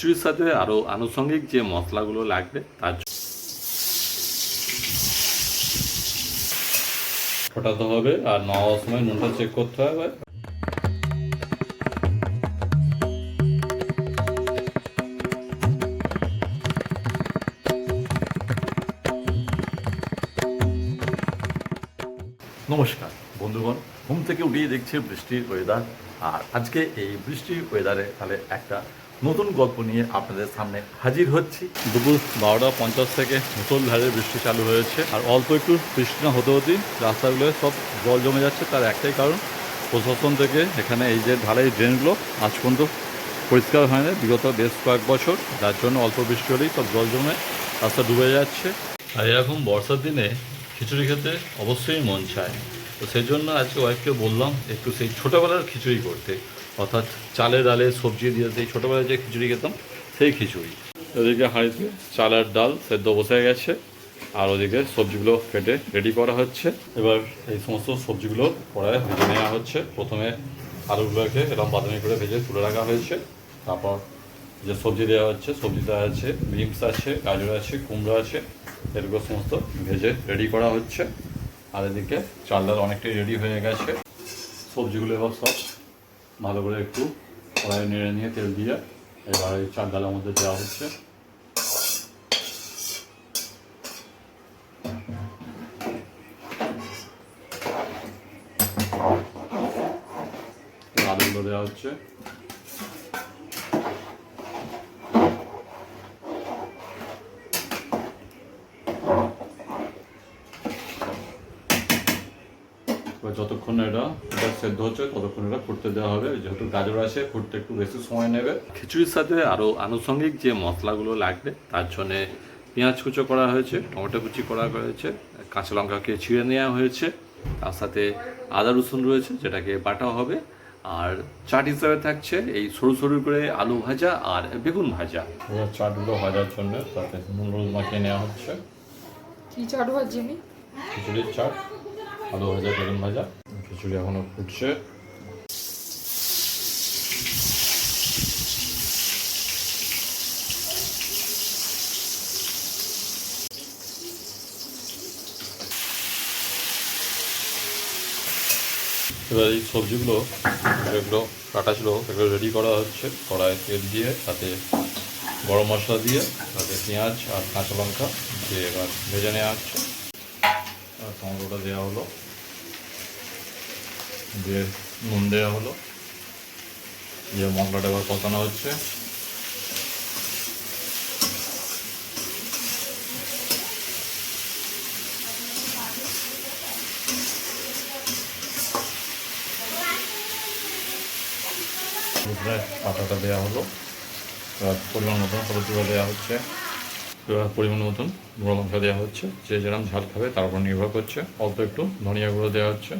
খিচুড়ির সাথে আরও আনুষঙ্গিক যে মশলাগুলো লাগবে, তার ফোটাতে হবে আর নেওয়ার সময় নুনটা চেক করতে হবে। নমস্কার বন্ধুগণ, ঘুম থেকে উঠিয়ে দেখছে বৃষ্টির ওয়েদার আর আজকে এই বৃষ্টির ওয়েদারে তাহলে একটা নতুন গল্প নিয়ে আপনাদের সামনে হাজির হচ্ছি। দুপুর বারোটা পঞ্চাশ থেকে মুসলধারে বৃষ্টি চালু হয়েছে। আর অল্প একটু বৃষ্টি না হতে হতেই রাস্তাগুলো সব জল জমে যাচ্ছে, তার একটাই কারণ, প্রশাসন থেকে এখানে এই যে ঢালাই ড্রেনগুলো আজ পর্যন্ত পরিষ্কার হয় না বিগত বেশ কয়েক বছর, যার জন্য অল্প বৃষ্টি হলেই সব জল জমে রাস্তা ডুবে যাচ্ছে। আর এরকম বর্ষার দিনে খিচুড়ি খেতে অবশ্যই মন চায়। তো সেই জন্য আজকে ওয়াইফকে বললাম, একটু সেই ছোটোবেলার খিচুড়ি করতে। অর্থাৎ চালে ডালে সবজি দিয়ে সেই ছোটোবেলায় যে খিচুড়ি খেতাম, সেই খিচুড়ি। ওদিকে হাঁড়িতে চাল আর ডাল সেদ্ধ বসে গেছে, আর ওদিকে সবজিগুলো কেটে রেডি করা হচ্ছে। এবার এই সমস্ত সবজিগুলো কড়ায় ভেজে নেওয়া হচ্ছে। প্রথমে আলুগুলোকে এরকম বাদামি করে ভেজে তুলে রাখা হয়েছে। তারপর যে সবজি দেওয়া হচ্ছে সবজিটা আছে বিনস আছে, গাজর আছে, কুমড়ো আছে, এগুলো সমস্ত ভেজে রেডি করা হচ্ছে। আর এদিকে চাল ডাল অনেকটাই রেডি হয়ে গেছে। সবজিগুলো এবার সব ভালো করে একটু কড়াই নেড়ে নিয়ে তেল দিয়ে এবার এই চার ডালের মধ্যে দেওয়া হচ্ছে। আলুগুলো দেওয়া হচ্ছে। এবার যতক্ষণ এটা এটা সেদ্ধ হচ্ছে ততক্ষণ এটা ফুটতে দেওয়া হবে। যেহেতু গাজর আছে ফুটতে একটু বেশি সময় নেবে। খিচুড়ির সাথে আরও আনুষঙ্গিক যে মশলাগুলো লাগবে তার জন্যে পেঁয়াজ কুচো করা হয়েছে টমেটো কুচি করা হয়েছে কাঁচা লঙ্কাকে ছিঁড়ে নেওয়া হয়েছে। তার সাথে আদা রসুন রয়েছে যেটাকে বাটা হবে। আর চাট হিসাবে থাকছে এই সরু সরু করে আলু ভাজা আর বেগুন ভাজা। চাটগুলো ভাজার জন্য তাতে নুন হলুদ মাখিয়ে নেওয়া হচ্ছে। কি চাট ভাজি আমি? খিচুড়ির চাট। আলু ভাজা, বেগুন ভাজা, খিচুড়ি এখনও ফুটছে। এবার এই সবজিগুলো, যেগুলো কাটা ছিল, সেগুলো রেডি করা হচ্ছে। কড়াই তেল দিয়ে তাতে গরম মশলা দিয়ে তাতে পেঁয়াজ আর কাঁচা লঙ্কা দিয়ে এবার ভেজে নেওয়া হচ্ছে। আর টমেটোটা দেওয়া হলো। দিয়ে নুন দেওয়া হলো। দিয়ে মশলাটা এবার কষানো হচ্ছে। পাতাটা দেওয়া হলো। পরিমাণ মতন হলুদ দেওয়া হচ্ছে। পরিমাণ মতন গুঁড়ো লঙ্কা দেওয়া হচ্ছে। যে যেরকম ঝাল খাবে তার উপর নির্ভর করছে। অল্প একটু ধনিয়া গুঁড়ো দেওয়া হচ্ছে।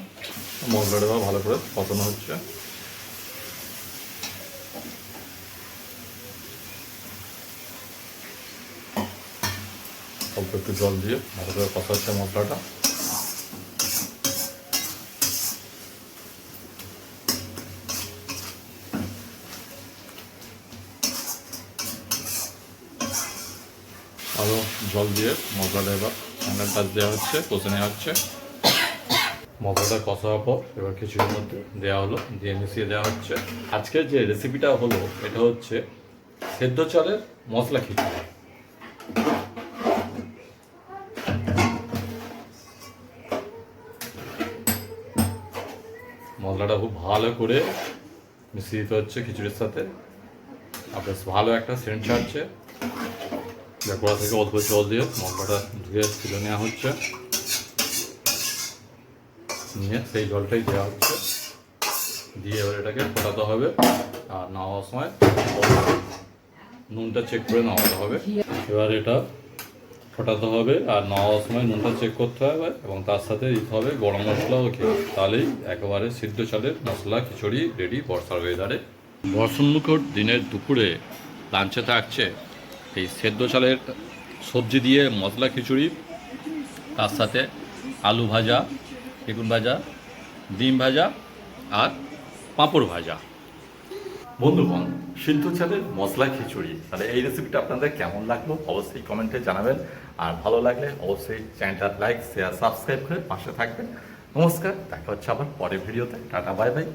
মশলাটা ভালো করে পচানো হচ্ছে। অল্প একটু জল দিয়ে ভালো করে পচাচ্ছে মশলাটা। আরও জল দিয়ে মশলাটা এবার ঠান্ডার কাজ দেওয়া হচ্ছে, কষে নেওয়া হচ্ছে। মশলাটা কষা হওয়ার পর এবার খিচুড়ির মধ্যে দেওয়া হলো, দিয়ে মিশিয়ে দেওয়া হচ্ছে। আজকের যে রেসিপিটা হলো, এটা হচ্ছে সেদ্ধ চালের মশলা খিচুড়ি। মশলাটা খুব ভালো করে মিশিয়ে দিতে হচ্ছে খিচুড়ির সাথে। আর বেশ ভালো একটা সেন্ট ছাড়ছে। কড়া থেকে অল্প জল দিয়ে মশলাটা ধুয়ে তুলে নেওয়া হচ্ছে নিয়ে সেই জলটাই দেওয়া হচ্ছে দিয়ে এবার এটাকে ফোটাতে হবে আর নেওয়ার সময় নুনটা চেক করে নেওয়াতে হবে এবার এটা ফোটাতে হবে আর নেওয়ার সময় নুনটা চেক করতে হবে এবং তার সাথে দিতে হবে গরম মশলাও খেয়ে তাহলেই একেবারে সিদ্ধ চালের মশলা খিচুড়ি রেডি বর্ষার ওয়েদারে বর্ষণমুখর দিনের দুপুরে লাঞ্চে থাকছে এই সেদ্ধ চালের সবজি দিয়ে মশলা খিচুড়ি, তার সাথে আলু ভাজা, বেগুন ভাজা, ডিম ভাজা আর পাঁপড় ভাজা। বন্ধুগণ সিদ্ধ চালের মশলা খিচুড়ি, তাহলে এই রেসিপিটা আপনাদের কেমন লাগল অবশ্যই কমেন্টে জানাবেন। আর ভালো লাগলে অবশ্যই চ্যানেলটা লাইক শেয়ার সাবস্ক্রাইব করে পাশে থাকবেন। নমস্কার, দেখা হচ্ছে আবার পরের ভিডিওতে টাটা বাই বাই